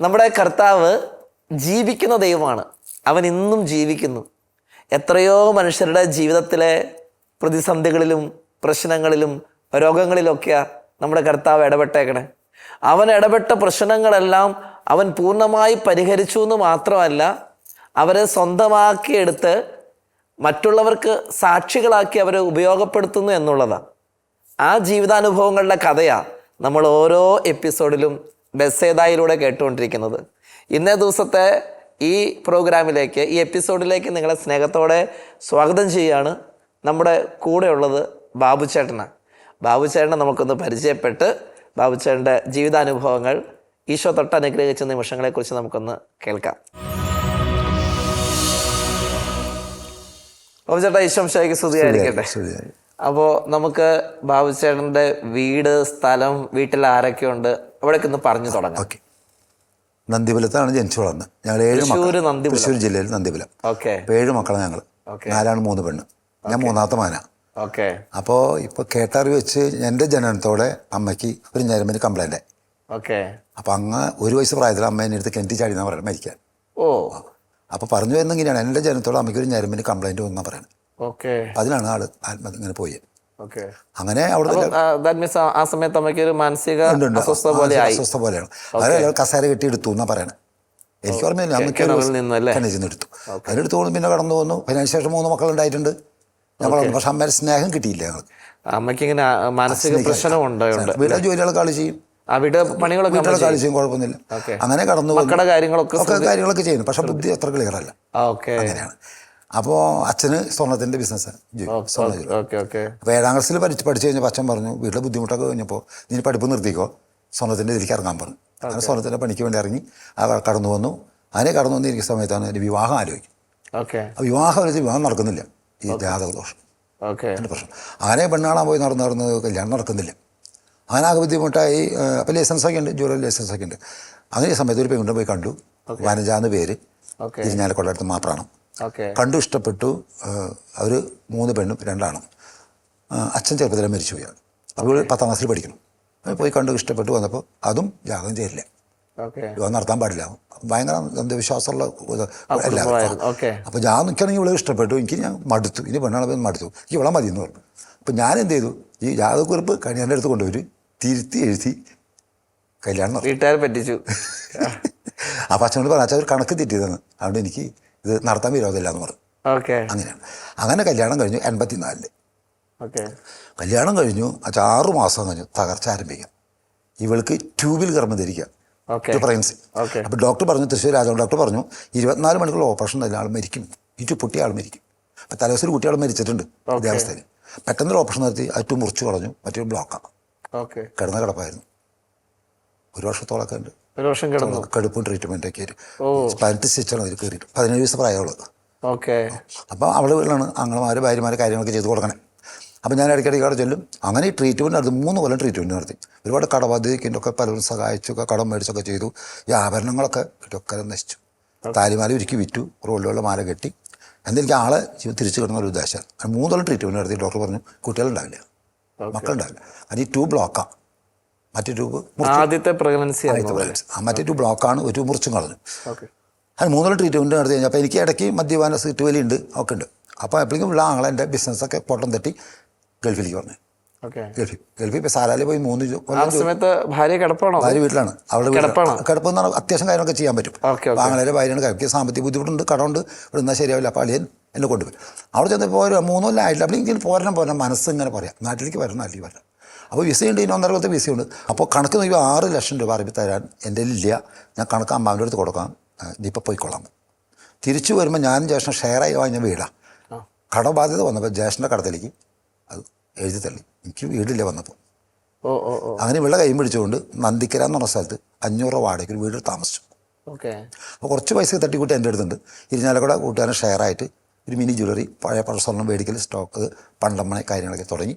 നമ്മുടെ കർത്താവ് ജീവിക്കുന്ന ദൈവമാണ്. അവൻ ഇന്നും ജീവിക്കുന്നു. എത്രയോ മനുഷ്യരുടെ ജീവിതത്തിലെ പ്രതിസന്ധികളിലും പ്രശ്നങ്ങളിലും രോഗങ്ങളിലൊക്കെയാണ് നമ്മുടെ കർത്താവ് ഇടപെട്ടേക്കണേ. അവൻ ഇടപെട്ട പ്രശ്നങ്ങളെല്ലാം അവൻ പൂർണമായി പരിഹരിച്ചു എന്ന് മാത്രമല്ല അവരെ സ്വന്തമാക്കിയെടുത്ത് മറ്റുള്ളവർക്ക് സാക്ഷികളാക്കി അവരെ ഉപയോഗപ്പെടുത്തുന്നു എന്നുള്ളതാണ് ആ ജീവിതാനുഭവങ്ങളുടെ കഥയാണ് നമ്മൾ ഓരോ എപ്പിസോഡിലും ബസ്സേതായിലൂടെ കേട്ടുകൊണ്ടിരിക്കുന്നത്. ഇന്നേ ദിവസത്തെ ഈ പ്രോഗ്രാമിലേക്ക് ഈ എപ്പിസോഡിലേക്ക് നിങ്ങളെ സ്നേഹത്തോടെ സ്വാഗതം ചെയ്യുകയാണ് നമ്മുടെ കൂടെയുള്ളത് ബാബുചേട്ടനാണ് ബാബുചേട്ടനെ നമുക്കൊന്ന് പരിചയപ്പെട്ട് ബാബുചേട്ടന്റെ ജീവിതാനുഭവങ്ങൾ ഈശോ തൊട്ട് അനുഗ്രഹിച്ച നിമിഷങ്ങളെക്കുറിച്ച് നമുക്കൊന്ന് കേൾക്കാം. ബാബുചേട്ടാ ഈശോ ശേഖ് സ്തുതിയായിരിക്കട്ടെ. അപ്പോൾ നമുക്ക് ബാബു ചേട്ടന്റെ വീട് സ്ഥലം വീട്ടിൽ ആരൊക്കെയുണ്ട്? അവിടെയൊക്കെ ഒന്ന് പറഞ്ഞു തുടങ്ങാം. ഓക്കെ. നന്ദിപുലത്താണ് ജനിച്ചു വളർന്നത് ഞങ്ങൾ ഏഴ് മക്കൾ. തൃശ്ശൂർ ജില്ലയിൽ നന്ദിപുലം ഓക്കെ. ഏഴ് മക്കളാണ് ഞങ്ങൾ നാലാണ് മൂന്ന് പെണ്ണ്. ഞാൻ മൂന്നാമത്തെ മാന. ഓക്കെ. അപ്പോൾ ഇപ്പോൾ കേട്ടറിവ് വെച്ച് എന്റെ ജനനത്തോടെ അമ്മയ്ക്ക് ഒരു ഞരമ്പിന് കംപ്ലൈന്റ് ഓക്കെ. അപ്പോൾ അങ്ങ് ഒരു വയസ്സ് പ്രായത്തിൽ അമ്മ എന്നെ അടുത്ത് കിണറ്റി ചാടി എന്നാണ് പറയുന്നത് മരിക്കാൻ. ഓ. അപ്പോൾ പറഞ്ഞു വരുന്നെങ്ങനെയാണ് എന്റെ ജനനത്തോടെ അമ്മയ്ക്ക് ഒരു ഞരമ്പിന് കംപ്ലൈന്റ് വന്നാണ് പറയുന്നത് ഓക്കെ. അതിനാണ് ആൾ ആത്മഹത്യ ഇങ്ങനെ പോയി. ഓക്കെ അങ്ങനെ അവിടെ ആ സമയത്ത് അമ്മയ്ക്ക് ഒരു മാനസിക അസ്വസ്ഥ പോലെയാണ്. അതായത് കസേര കെട്ടി എടുത്തു എന്നാ പറയണത് എനിക്ക് ഓർമ്മയില്ല അമ്മയ്ക്ക് ഒരു അതിനെടുത്തു കൊണ്ട് പിന്നെ കടന്നു പിന്നെ അതിന് ശേഷം മൂന്ന് മക്കളുണ്ടായിട്ടുണ്ട് ഞാൻ പറഞ്ഞു പക്ഷെ അമ്മയുടെ സ്നേഹം കിട്ടിയില്ല ഞങ്ങൾക്ക്. അമ്മയ്ക്ക് ഇങ്ങനെ മാനസിക വീട്ടിലെ ജോലികളൊക്കെ ആൾ ചെയ്യും. പണികളൊക്കെ ചെയ്യും. കുഴപ്പമൊന്നുമില്ല. അങ്ങനെ കടന്നു വന്നു. മക്കളുടെ കാര്യങ്ങളൊക്കെ ഒക്കെ കാര്യങ്ങളൊക്കെ ചെയ്യുന്നു. പക്ഷെ ബുദ്ധി അത്ര ക്ലിയർ അല്ല. അങ്ങനെയാണ്. അപ്പോൾ അച്ഛന് സ്വർണത്തിന്റെ ബിസിനസ്സാണ് സ്വർണ ജോലി. Okay okay. അപ്പോൾ ഏഴാം ക്ലാസ്സിൽ പഠിച്ച് പഠിച്ചു കഴിഞ്ഞപ്പോൾ അച്ഛൻ പറഞ്ഞു വീട്ടിലെ ബുദ്ധിമുട്ടൊക്കെ കഴിഞ്ഞപ്പോൾ നീ പഠിപ്പ് നിർത്തിക്കോ. സ്വർണത്തിന്റെ ഇതിലേക്ക് ഇറങ്ങാൻ പറഞ്ഞു. അങ്ങനെ സ്വർണത്തിന്റെ പണിക്ക് വേണ്ടി ഇറങ്ങി ആ കടന്നു വന്നു. അതിനെ കടന്നു വന്നിരിക്കുന്ന സമയത്താണ് എന്റെ വിവാഹം ആലോചിക്കും. ഓക്കെ. ആ വിവാഹം ആലോചിച്ച് വിവാഹം നടക്കുന്നില്ല. ഈ ജാതക ദോഷം ഓക്കെ. എന്റെ പ്രശ്നം. അങ്ങനെ പെണ്ണാളാൻ പോയി നടന്ന് നടന്ന് കല്യാണം നടക്കുന്നില്ല. അങ്ങനെ ആകെ ബുദ്ധിമുട്ടായി അപ്പോൾ ലൈസൻസൊക്കെ ഉണ്ട് ജൂലൈ ലൈസൻസൊക്കെ ഉണ്ട്. അങ്ങനെ ഈ സമയത്ത് ഒരു പെൺകുട്ടി പോയി കണ്ടു. വനജാന്ന് പേര്. ഓക്കെ. ഇരിഞ്ഞാലക്കൊള്ളടുത്ത് മാപ്രാണം. കണ്ടു ഇഷ്ടപ്പെട്ടു. അവർ മൂന്ന് പെണ്ണും രണ്ടാണും. അച്ഛൻ ചെറുപ്പത്തിലെ മരിച്ചുപോയാണ് അപ്പോൾ പത്താം ക്ലാസ്സിൽ പഠിക്കണം പോയി കണ്ടു ഇഷ്ടപ്പെട്ടു. വന്നപ്പോൾ അതും ജാതകം ചെയ്യില്ല വിവാഹം നടത്താൻ പാടില്ല. ഭയങ്കര അന്ധവിശ്വാസമുള്ള അല്ല അപ്പോൾ ഞാൻ നിൽക്കണമെങ്കിൽ ഇവളെ ഇഷ്ടപ്പെട്ടു. എനിക്ക് ഞാൻ മടുത്തു. ഇനി പെണ്ണാണ് മടുത്തു. എനിക്ക് ഇവളെ മതി എന്ന് പറഞ്ഞു. അപ്പോൾ ഞാൻ എന്ത് ചെയ്തു? ഈ ജാതകക്കുറിപ്പ് കണിയാന്റെ അടുത്ത് കൊണ്ടുവരും തിരുത്തി എഴുതി കല്യാണം വീട്ടുകാരെ പറ്റിച്ചു. അപ്പോൾ അച്ഛനോട് പറഞ്ഞു അച്ഛൻ ഒരു കണക്ക് തെറ്റിയതാണ്. അതുകൊണ്ട് എനിക്ക് ഇത് നടത്താൻ വിരോധമില്ല എന്ന് പറഞ്ഞു. ഓക്കെ. അങ്ങനെയാണ് അങ്ങനെ കല്യാണം കഴിഞ്ഞു എൺപത്തിനാലിൽ. ഓക്കെ. കല്യാണം കഴിഞ്ഞു അച്ഛ ആറു മാസം കഴിഞ്ഞു തകർച്ച ആരംഭിക്കാം. ഇവൾക്ക് ട്യൂബിൽ കർമ്മം ധരിക്കാം. Pregnancy okay. അപ്പോൾ ഡോക്ടർ പറഞ്ഞു തൃശ്ശൂർ രാജാവ് ഡോക്ടർ പറഞ്ഞു ഇരുപത്തിനാല് മണിക്കൂർ ഓപ്പറേഷൻ തന്നെ ആൾ മരിക്കും. ഇറ്റു പൊട്ടിയ ആൾ മരിക്കും. അപ്പം തലേദിവസം ഒരു കുട്ടിയാൾ മരിച്ചിട്ടുണ്ട് ഇതേ അവസ്ഥയിൽ പെട്ടെന്ന് ഒരു ഓപ്പറേഷൻ നടത്തി അറ്റു മുറിച്ചു കളഞ്ഞു മറ്റൊരു ബ്ലോക്കാണ് ഓക്കെ. കിടന്ന കിടപ്പായിരുന്നു. ഒരു വർഷത്തോളമൊക്കെ ഉണ്ട്. ഒരു വർഷം കിടന്നു കടുപ്പും ട്രീറ്റ്മെന്റ് ഒക്കെ. പതിനെട്ട് സ്റ്റിച്ചാണ് അതിൽ കയറിയിട്ട്. പതിനേഴ് ദിവസം പ്രായമുള്ളത് ഓക്കെ. അപ്പോൾ അവളെ വീട്ടിലാണ് ആങ്ങളമാർ ഭാര്യമാർ കാര്യങ്ങളൊക്കെ ചെയ്ത് കൊടുക്കണേ. അപ്പോൾ ഞാൻ ഇടയ്ക്കിടയ്ക്ക് അവിടെ ചെല്ലും. അങ്ങനെ ഈ ട്രീറ്റ്മെന്റ് നടത്തി. മൂന്ന് കൊല്ലം ട്രീറ്റ്മെന്റ് നടത്തി. ഒരുപാട് കടബാധ്യതയ്ക്കൊക്കെ ഒക്കെ പലരും സഹായിച്ചു ഒക്കെ കടം മേടിച്ചൊക്കെ ചെയ്തു. ഈ ആഭരണങ്ങളൊക്കെ ഇതൊക്കെ നശിച്ചു. താലിമാല ഒരുക്കി വിറ്റു. റോളിലുള്ള മാല കെട്ടി. എന്തെനിക്ക് ആളെ തിരിച്ചു കിടന്ന ഒരു ഉദ്ദേശം. മൂന്നോളം ട്രീറ്റ്മെന്റ് നടത്തി. ഡോക്ടർ പറഞ്ഞു കുട്ടികളുണ്ടാവില്ല. മക്കളുണ്ടാവില്ല. അത് ഈ ട്യൂബ് ബ്ലോക്കാണ് മറ്റേ ട്യൂബ് ആദ്യത്തെ പ്രഗ്നൻസി മറ്റേ ട്യൂബ് ബ്ലോക്കാണ് ഒരു മുറിച്ചും കളഞ്ഞു ഓക്കെ. അത് മൂന്നോളം ട്രീറ്റ്മെന്റ് നടത്തി കഴിഞ്ഞാൽ അപ്പോൾ എനിക്ക് ഇടയ്ക്ക് മദ്യപാന സീറ്റ് വലി ഉണ്ട് ഒക്കെ ഉണ്ട്. അപ്പോൾ എപ്പോഴേക്കും ഉള്ള ആങ്ങളെ എന്റെ ബിസിനസ്സൊക്കെ പൊട്ടം തട്ടി ഗൾഫിലേക്ക് പറഞ്ഞു ഗൾഫിൽ ഗൾഫിൽ ഇപ്പോൾ സാലാലി പോയി മൂന്ന് സമയത്ത് ഭാര്യ കിടപ്പാണോ? ഭാര്യ വീട്ടിലാണ്. അവളുടെ കിടപ്പാണോ? കിടപ്പെന്ന് പറഞ്ഞാൽ അത്യാവശ്യം കാര്യങ്ങളൊക്കെ ചെയ്യാൻ പറ്റും. ആങ്ങളെ ഭാര്യയാണ് കഴിക്കുക സാമ്പത്തിക ബുദ്ധിമുട്ടുണ്ട് കടമുണ്ട്. ഇവിടെ നിന്നാൽ ശരിയാവില്ല. അപ്പോൾ അളിയൻ എന്നെ കൊണ്ടുപോയി. അവിടെ ചെന്നപ്പോൾ ഒരു മൂന്നോ ആയിട്ടില്ല. അപ്പോൾ ഇങ്ങനെ പോരണം പോരണം. മനസ്സ് ഇങ്ങനെ പറയാം. നാട്ടിലേക്ക് വരണം അല്ലെങ്കിൽ വരണം. അപ്പോൾ വിസയുണ്ട് ഇനി ഒന്നര കൊല്ലത്തെ ഉണ്ട്. അപ്പോൾ കണക്ക് നോക്കി ആറ് ലക്ഷം രൂപ അറബി തരാൻ എന്റെ ഇല്ല. ഞാൻ കണക്ക് അമ്മാവിന്റെ അടുത്ത് കൊടുക്കാം. ഇതിപ്പോൾ പോയിക്കൊള്ളാം. തിരിച്ചു വരുമ്പോൾ ഞാനും ജ്യേഷ്ഠൻ ഷെയറായി വാങ്ങിയ വീടാണ്. കടബാധ്യത വന്നപ്പോൾ ജ്യേഷ്ഠന്റെ കടത്തിലേക്ക് അത് എഴുതി തള്ളി. എനിക്ക് വീടില്ല വന്നപ്പോൾ. അങ്ങനെ ഇവിടെ കൈ പിടിച്ചുകൊണ്ട് നന്ദിക്കര എന്ന് പറഞ്ഞ സ്ഥലത്ത് അഞ്ഞൂറ് രൂപ വാടകയ്ക്ക് ഒരു വീട് താമസിച്ചു. ഓക്കെ. അപ്പോൾ കുറച്ച് പൈസ തട്ടിക്കൂട്ടി എന്റെ അടുത്തുണ്ട്. ഇരിഞ്ഞാലക്കൂടെ കൂട്ടുകാരൻ ഷെയറായിട്ട് ഒരു മിനി ജ്വല്ലറി പഴയ പഴ സ്വർണം മേടിക്കൽ സ്റ്റോക്ക് പണ്ടമ്മണ കാര്യങ്ങളൊക്കെ തുടങ്ങി.